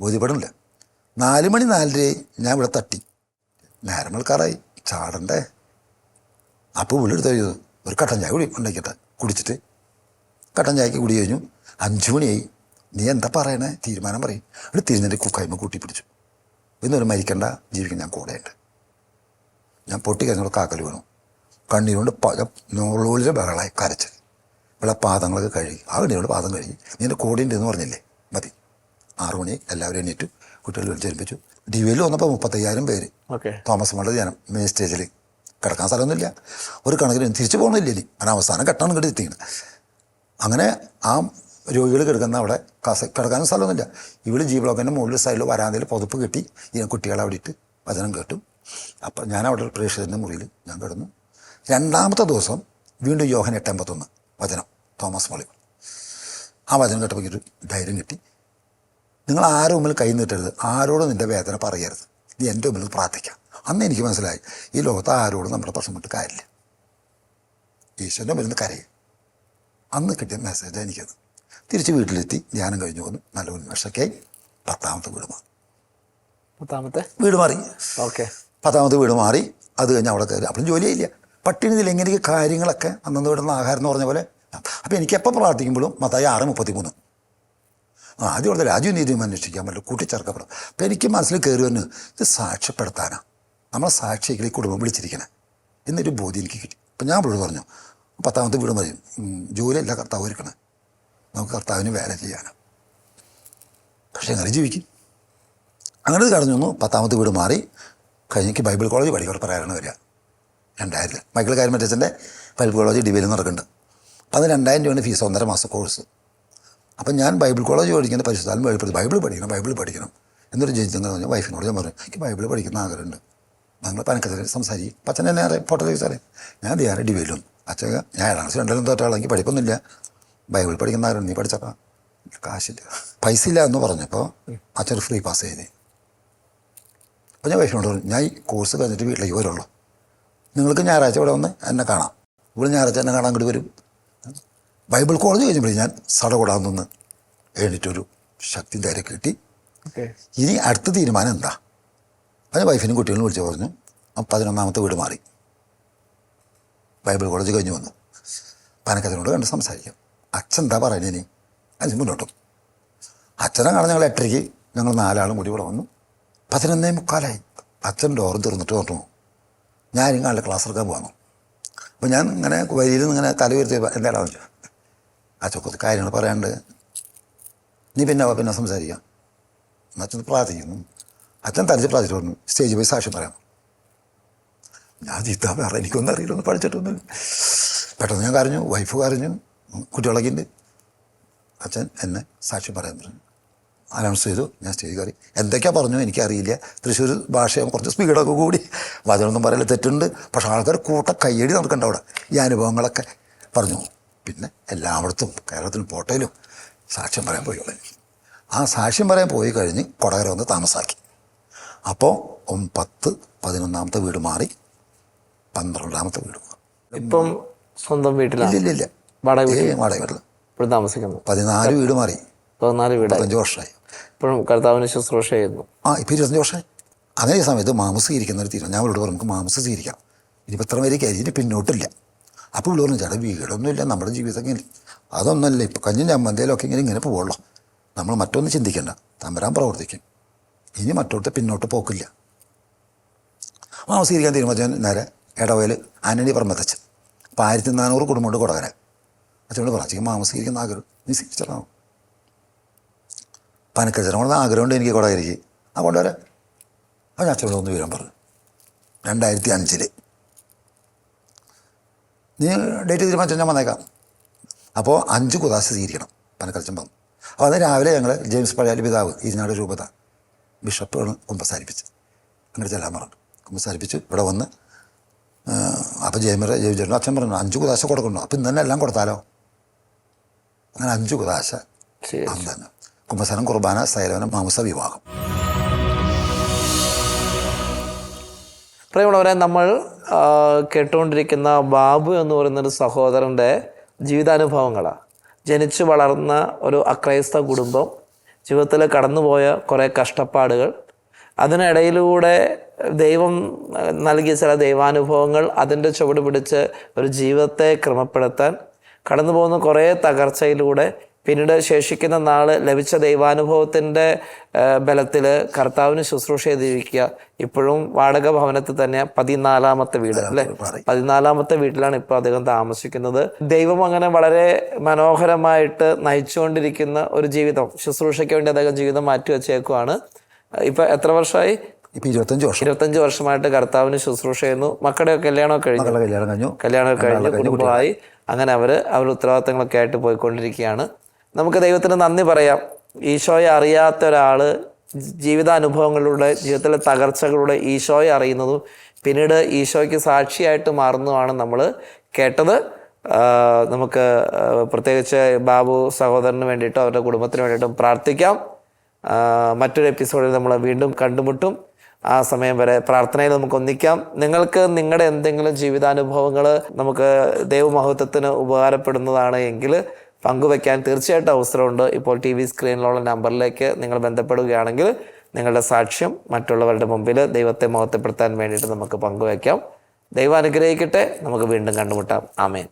ബോധ്യപ്പെടണില്ല. നാല് മണി നാലര ഞാൻ ഇവിടെ തട്ടി. നേരം വെളുക്കാറായി. ചാടണ്ടേ? അപ്പോൾ വിളിയെടുത്ത് കഴിഞ്ഞു. ഒരു കട്ടൻ ചായ കുടി ഉണ്ടാക്കിയിട്ട് കുടിച്ചിട്ട് കട്ടൻ ചായക്ക് കുടി കഴിഞ്ഞു. അഞ്ചു മണിയായി. നീ എന്താ പറയണേ? തീരുമാനം പറയും. അവിടെ തിരിഞ്ഞിട്ട് കുക്കായ്മ കൂട്ടി പിടിച്ചു. ഇന്നൊരു മരിക്കണ്ട. ജീവിക്കാൻ ഞാൻ കൂടെയുണ്ട്. ഞാൻ പൊട്ടി കഴിഞ്ഞോട് കാക്കൽ വീണു. കണ്ണീരുകൊണ്ട് പല നൂറുകളിലെ ബഹളായി കരച്ച് ഇവിടെ പാദങ്ങളൊക്കെ കഴുകി. ആ കണ്ണീരോട് പാദം കഴുകി. നീ എന്റെ കൂടെ ഉണ്ട് എന്ന് പറഞ്ഞില്ലേ? മതി. ആറുമണി എല്ലാവരും എണീറ്റു. കുട്ടികൾ വിളിച്ചേൽപ്പിച്ചു ഡി വിയിൽ വന്നപ്പോൾ മുപ്പത്തയ്യായിരം പേര്. ഓക്കെ. തോമസ് മണ്ഡൽ ജനം മെയിൻ സ്റ്റേജിൽ കിടക്കാൻ സ്ഥലമൊന്നുമില്ല. ഒരു കണക്കിന് തിരിച്ചു പോകണമെന്നില്ല ഇനി. അങ്ങനെ അവസാനം കെട്ടാണ് ഇങ്ങോട്ട് എത്തിക്കുന്നത് അങ്ങനെ ആ രോഗികൾ കിടക്കുന്ന അവിടെ കസ കിടക്കാനും സ്ഥലമൊന്നുമില്ല. ഇവിടെ ജി ബ്ലോക്കിന്റെ മുകളിൽ സൈഡിൽ വരാന്തയിൽ പുതപ്പ് കിട്ടി ഈ കുട്ടികളെ അവിടെ ഇട്ട് വചനം കേട്ടു. അപ്പം ഞാൻ അവിടെ പ്രേക്ഷകന്റെ മുറിയിൽ ഞാൻ കിടന്നു. രണ്ടാമത്തെ ദിവസം വീണ്ടും യോഹൻ എട്ടമ്പത്തൊന്ന് വചനം. Thomas Molly. ആ വചനം കേട്ടപ്പോൾ ഒരു ധൈര്യം കിട്ടി. നിങ്ങൾ ആരുടെ മുമ്പിൽ കൈ നീട്ടരുത്? ആരോടും നിന്റെ വേദന പറയരുത്. നീ എന്റെ മുമ്പിൽ പ്രാർത്ഥിക്കാം. അന്ന് എനിക്ക് മനസ്സിലായി ഈ ലോകത്ത് ആരോടും നമ്മുടെ പ്രശ്നം വിട്ട് കാര്യമില്ല. ഈശ്വരന്റെ മുമ്പിൽ നിന്ന് കരയും. അന്ന് കിട്ടിയ മെസ്സേജ് എനിക്കത്. തിരിച്ച് വീട്ടിലെത്തി ധ്യാനം കഴിഞ്ഞു വന്നു. നല്ല ഉന്മേഷമൊക്കെയായി പത്താമത്തെ വീട് മാറി. പത്താമത്തെ? വീട് മാറി. ഓക്കെ. പത്താമത്തെ വീട് മാറി. അത് കഴിഞ്ഞ് അവിടെ കയറി. അപ്പം ജോലിയില്ല പട്ടിണിയിൽ എങ്ങനെയൊക്കെ കാര്യങ്ങളൊക്കെ അന്നന്ന് വിടുന്ന ആഹാരം എന്ന് പറഞ്ഞ പോലെ അപ്പോൾ എനിക്ക് എപ്പോൾ പ്രാർത്ഥിക്കുമ്പോഴും മതായി ആറ് മുപ്പത്തി മൂന്ന് ആ ആദ്യം ഉള്ളത് രാജ്യം നീതിയും അന്വേഷിക്കാൻ പറ്റില്ല കൂട്ടിച്ചേർക്കപ്പെടും അപ്പം എനിക്ക് മനസ്സിൽ കയറി വന്ന് ഇത് സാക്ഷ്യപ്പെടുത്താനാണ് നമ്മളെ സാക്ഷികൾ ഈ കുടുംബം വിളിച്ചിരിക്കണേ. എന്നൊരു ബോധ്യം എനിക്ക് കിട്ടി. അപ്പം ഞാൻ അവളോട് പറഞ്ഞു പത്താമത്തെ വീട് മതി. ജോലിയല്ല കർത്താവ് ഒരുക്കണേ. നമുക്ക് കർത്താവിന് വേല ചെയ്യാനാണ് പക്ഷേ അങ്ങനെ ജീവിക്കും. അങ്ങനെ വന്നു പത്താമത്തെ വീട് മാറി. കഴിഞ്ഞ് ബൈബിൾ കോളേജ് പഠിക്കാൻ പറയാനാണ് വരിക. രണ്ടായിരത്തിൽ മൈക്കിൾ കാരിമറ്റച്ചന്റെ ബൈബിൾ കോളേജ് ഡിബിയിൽ നടക്കുന്നുണ്ട്. അത് രണ്ടായിരം രൂപയാണ് ഫീസ് ഒന്നര മാസ കോഴ്സ് അപ്പം ഞാൻ ബൈബിൾ കോളേജ് പഠിക്കുന്ന പരിശുദ്ധാലും ബൈബിൾ ബൈബിൾ പഠിക്കണം ബൈബിൾ പഠിക്കണം. എന്നൊരു ജയിച്ചെന്ന് പറഞ്ഞു വൈഫിനോട് ഞാൻ പറഞ്ഞു എനിക്ക് ബൈബിൾ പഠിക്കുന്ന ആഗ്രഹമുണ്ട്. ഞങ്ങൾ പനക്കത്തിൽ സംസാരിക്കും. അച്ഛൻ എന്നെ അറിയാം ഫോട്ടോ സാറേ ഞാൻ ധ്യാനം വന്നു. അച്ഛൻ ഞാൻ ഏഴാം ക്ലാസ് രണ്ടിലും തൊട്ടാളെങ്കിൽ പഠിപ്പൊന്നുമില്ല. ബൈബിൾ പഠിക്കുന്ന ആരും നീ പഠിച്ചപ്പാ. കാശില്ല. പൈസ ഇല്ല എന്ന് പറഞ്ഞപ്പോൾ അച്ഛൻ ഫ്രീ പാസ് ചെയ്തേ അപ്പോൾ ഞാൻ വൈഫിനോട് പറഞ്ഞു ഞാൻ ഈ കോഴ്സ് കഴിഞ്ഞിട്ട് വീട്ടിലേക്ക് വരുള്ളൂ. നിങ്ങൾക്ക് ഞായറാഴ്ച ഇവിടെ വന്ന് എന്നെ കാണാം. ഇവിടെ ഞായറാഴ്ച എന്നെ കാണാൻ കൂടി വരും. ബൈബിൾ കോളേജ് കഴിഞ്ഞപ്പോഴേ ഞാൻ സടകൂടാൻ നിന്ന് എഴുന്നേറ്റൊരു ശക്തി ധൈര്യം കിട്ടി. ഇനി അടുത്ത തീരുമാനം എന്താ? അതിന് വൈഫിനും കുട്ടികളും വിളിച്ച് പറഞ്ഞു പതിനൊന്നാമത്തെ വീട് മാറി. ബൈബിൾ കോളേജ് കഴിഞ്ഞ് വന്നു. പനക്കത്തിനോട് കണ്ട് സംസാരിക്കാം. അച്ഛൻ എന്താ പറയുന്നത് ഇനി? അതിന് മുന്നോട്ടും അച്ഛനെ കാണാൻ ഞങ്ങൾ എട്ടരയ്ക്ക് ഞങ്ങൾ നാലാളും കൂടി ഇവിടെ വന്നു. പതിനൊന്നേ മുക്കാലായി. അച്ഛൻ ഡോറ് തുറന്നിട്ട് പറഞ്ഞു ഞാൻ ഇങ്ങാളുടെ ക്ലാസ് എടുക്കാൻ പോകുന്നു അപ്പോൾ ഞാൻ ഇങ്ങനെ വരിയിൽ നിന്ന് ഇങ്ങനെ തല ഉയർത്തി എന്താടാ വെച്ചു ആ ചൊക്കത്ത് കാര്യങ്ങൾ പറയാണ്ട് നീ പിന്നെ പിന്നെ സംസാരിക്കാം. അച്ഛൻ പ്രാർത്ഥിക്കുന്നു അച്ഛൻ തലച്ച് പ്രാർത്ഥിച്ചു പറഞ്ഞു സ്റ്റേജിൽ പോയി സാക്ഷ്യം പറയാം ഞാൻ ചീത്ത വേറെ എനിക്കൊന്നും അറിയില്ല ഒന്നും പഠിച്ചിട്ടൊന്നുമില്ല പെട്ടെന്ന് ഞാൻ കരഞ്ഞു വൈഫ് കരഞ്ഞു കുട്ടികളൊക്കെ ഉണ്ട്. അച്ഛൻ എന്നെ സാക്ഷ്യം പറയാൻ പറഞ്ഞു. അനൗൺസ് ചെയ്തു. ഞാൻ സ്റ്റേജ് കയറി. എന്തൊക്കെയാ പറഞ്ഞു എനിക്കറിയില്ല. തൃശ്ശൂർ ഭാഷ കുറച്ച് സ്പീഡൊക്കെ കൂടി. വചനമൊന്നും പറയില്ല തെറ്റുണ്ട്. പക്ഷേ ആൾക്കാർ കൂട്ട കയ്യടി നടക്കണ്ട അവിടെ. ഈ അനുഭവങ്ങളൊക്കെ പറഞ്ഞു. പിന്നെ എല്ലായിടത്തും കേരളത്തിലും പോട്ടയിലും സാക്ഷ്യം പറയാൻ പോയി കളഞ്ഞു ആ സാക്ഷ്യം പറയാൻ പോയി കഴിഞ്ഞ് കൊടകര വന്ന് താമസാക്കി. അപ്പോൾ പത്ത് പതിനൊന്നാമത്തെ വീട് മാറി പന്ത്രണ്ടാമത്തെ വീട് മാറി. ഇപ്പം സ്വന്തം വീട്ടിലാണ് ഇല്ല ഇല്ല വാടക വീട്ടിൽ താമസിക്കുന്നു. പതിനാല് വീട് മാറി. പതിനാല് വീട് അഞ്ച് വർഷമായി. ഇപ്പോഴും കർത്താവിന് ശുശ്രൂഷ ചെയ്യുന്നു ആ ഇപ്പം ഇരുപത്തഞ്ച് വർഷമായി അതേ സമയത്ത് മാമസ് സ്വീകരിക്കുന്ന ഒരു തീരുമാനം. ഞാൻ ഇവിടെ പറഞ്ഞു നമുക്ക് മാമസ് സ്വീകരിക്കാം ഇനിയിപ്പോൾ ഇത്ര വരെ കരിഞ്ഞ് പിന്നോട്ടില്ല. അപ്പോൾ ഇവിടെ പറഞ്ഞു ചേട്ടാ വീടൊന്നുമില്ല നമ്മുടെ ജീവിതം ഇല്ല അതൊന്നുമല്ല ഇപ്പം കഞ്ഞും ചമ്മന്തയിലൊക്കെ ഇങ്ങനെ ഇങ്ങനെ പോവുള്ളൂ. നമ്മൾ മറ്റൊന്നും ചിന്തിക്കണ്ട. തമ്പരാൻ പ്രവർത്തിക്കും. ഇനി മറ്റോട്ട് പിന്നോട്ട് പോക്കില്ല. മാമസ് സ്വീകരിക്കാൻ തീരുമാനിച്ചു നേരെ ഇടവയിൽ ആന്റണി പറമ്പത്തച്ഛൻ. അപ്പോൾ ആയിരത്തി നാനൂറ് കുടുംബമുണ്ട് കൊടകര അച്ഛനോട് പറഞ്ഞു മാമസ് സ്വീകരിക്കുന്ന ആഗ്രഹം. നീ സ്വീകരിച്ചിട്ടാണോ പനക്കച്ചനോട് ആഗ്രഹമുണ്ട് എനിക്ക് കൊടകരിക്ക് ആ കൊണ്ടുവരാം. അപ്പോൾ ഞാൻ അച്ഛനോട് ഒന്ന് വിവരം പറഞ്ഞു. രണ്ടായിരത്തി അഞ്ചിൽ നീ ഡേറ്റ് തീരുമാനിച്ചാൽ ഞാൻ വന്നേക്കാം. അപ്പോൾ അഞ്ച് കുതാശ തീരിക്കണം പനക്കച്ചൻ പറഞ്ഞു അപ്പോൾ അത് രാവിലെ ഞങ്ങൾ ജെയിംസ് പഴയാലി പിതാവ് ഇരിഞ്ഞാട് രൂപത ബിഷപ്പാണ് കുമ്പസാരിപ്പിച്ച് അങ്ങനെ ചെല്ലാൻ പറഞ്ഞു. കുമ്പസാരിപ്പിച്ച് ഇവിടെ വന്ന് അപ്പോൾ ജയമര ജയിച്ചേട്ടൻ അച്ഛൻ പറഞ്ഞു അഞ്ച് കുതാശ കൊടുക്കണോ? അപ്പം ഇന്ന് തന്നെ എല്ലാം കൊടുത്താലോ? അങ്ങനെ അഞ്ച് കുതാശ അന്ന് അന്ന് കുമ്പസാരം കുർബാന സൈലവനം മാംസ വിവാഹം. പ്രിയമുള്ളവരെ നമ്മൾ കേട്ടുകൊണ്ടിരിക്കുന്ന ബാബു എന്ന് പറയുന്നൊരു സഹോദരന്റെ ജീവിതാനുഭവങ്ങളാണ് ജനിച്ചു വളർന്ന ഒരു അക്രൈസ്തവ കുടുംബം ജീവിതത്തിൽ കടന്നുപോയ കുറേ കഷ്ടപ്പാടുകൾ അതിനിടയിലൂടെ ദൈവം നൽകിയ ചില ദൈവാനുഭവങ്ങൾ അതിന്റെ ചുവട് പിടിച്ച് ഒരു ജീവിതത്തെ ക്രമപ്പെടുത്താൻ കടന്നു പോകുന്ന കുറേ തകർച്ചയിലൂടെ പിന്നീട് ശേഷിക്കുന്ന നാൾ ലഭിച്ച ദൈവാനുഭവത്തിന്റെ ബലത്തിൽ കർത്താവിന് ശുശ്രൂഷ ചെയ്തിരിക്കുക. ഇപ്പോഴും വാടക ഭവനത്തിൽ തന്നെ പതിനാലാമത്തെ വീട് അല്ലേ. പതിനാലാമത്തെ വീട്ടിലാണ് ഇപ്പോൾ അദ്ദേഹം താമസിക്കുന്നത്. ദൈവം അങ്ങനെ വളരെ മനോഹരമായിട്ട് നയിച്ചുകൊണ്ടിരിക്കുന്ന ഒരു ജീവിതം ശുശ്രൂഷയ്ക്ക് വേണ്ടി അദ്ദേഹം ജീവിതം മാറ്റി വെച്ചേക്കുവാണ്. ഇപ്പൊ എത്ര വർഷമായി? ഇപ്പം ഇരുപത്തഞ്ച് വർഷം. ഇരുപത്തഞ്ച് വർഷമായിട്ട് കർത്താവിന് ശുശ്രൂഷ ചെയ്യുന്നു. മക്കളുടെ കല്യാണമൊക്കെ കഴിഞ്ഞു? കല്യാണമൊക്കെ കല്യാണം കഴിഞ്ഞു. കല്യാണമൊക്കെ കഴിഞ്ഞ്. കുടുംബമായി. അങ്ങനെ അവർ അവരുടെ ഉത്തരവാദിത്തങ്ങളൊക്കെ ആയിട്ട് പോയിക്കൊണ്ടിരിക്കുകയാണ്. നമുക്ക് ദൈവത്തിന് നന്ദി പറയാം. ഈശോയെ അറിയാത്ത ഒരാൾ ജീവിതാനുഭവങ്ങളിലൂടെ ജീവിതത്തിലെ തകർച്ചകളിലൂടെ ഈശോയെ അറിയുന്നതും പിന്നീട് ഈശോയ്ക്ക് സാക്ഷിയായിട്ട് മാറുന്നതുമാണ് നമ്മൾ കേട്ടത്. നമുക്ക് പ്രത്യേകിച്ച് ബാബു സഹോദരന് വേണ്ടിയിട്ടും അവരുടെ കുടുംബത്തിന് വേണ്ടിയിട്ടും പ്രാർത്ഥിക്കാം. മറ്റൊരു എപ്പിസോഡിൽ നമ്മൾ വീണ്ടും കണ്ടുമുട്ടും. ആ സമയം വരെ പ്രാർത്ഥനയിൽ നമുക്ക് ഒന്നിക്കാം. നിങ്ങൾക്ക് നിങ്ങളുടെ എന്തെങ്കിലും ജീവിതാനുഭവങ്ങൾ നമുക്ക് ദൈവമഹത്വത്തിന് ഉപകാരപ്പെടുന്നതാണ് എങ്കിൽ പങ്കുവെക്കാൻ തീർച്ചയായിട്ടും അവസരമുണ്ട്. ഇപ്പോൾ ടി വി സ്ക്രീനിലുള്ള നമ്പറിലേക്ക് നിങ്ങൾ ബന്ധപ്പെടുകയാണെങ്കിൽ നിങ്ങളുടെ സാക്ഷ്യം മറ്റുള്ളവരുടെ മുമ്പിൽ ദൈവത്തെ മഹത്വപ്പെടുത്താൻ വേണ്ടിയിട്ട് നമുക്ക് പങ്കുവയ്ക്കാം. ദൈവം അനുഗ്രഹിക്കട്ടെ. നമുക്ക് വീണ്ടും കണ്ടുമുട്ടാം. ആമേൻ.